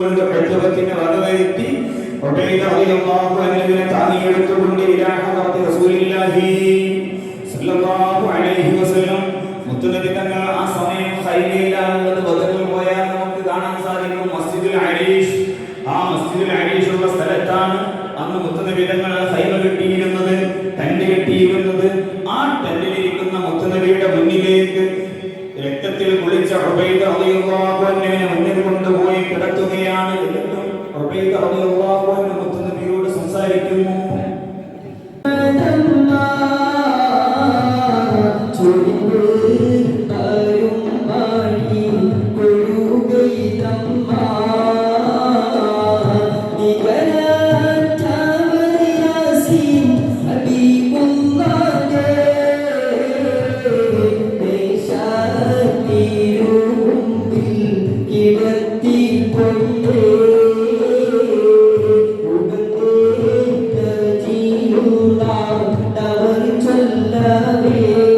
പ്രത്യേകത്തിന് വകവരുത്തി ഉബൈദ റളിയല്ലാഹു അൻഹുവിനെ താങ്ങിയെടുത്തുകൊണ്ട് ഇലാ ഹദറത്തി റസൂലില്ലാഹി സ്വല്ലല്ലാഹു അലൈഹി വസല്ലം. മുത്തുനബി ആ സമയം ഖൈബയിലാണുള്ളത് ബദറിൽ പോയാൽ നമുക്ക് കാണാൻ സാധിക്കും മസ്ജിദുൽ അരീഷ്. ആ മസ്ജിദുൽ അരീഷ് ഉള്ള സ്ഥലത്താണ് അന്ന് മുത്തുനബി തങ്ങൾ ഖൈബ കെട്ടിയിരുന്നത്. ആ ടെന്റിലിരിക്കുന്ന മുത്തുനബിയുടെ മുന്നിലേക്ക് രക്തത്തിൽ കുളിച്ച ഉബൈദ് റളിയല്ലാഹു Hubeyda radıyallahu anh ചൊല്ലാവേ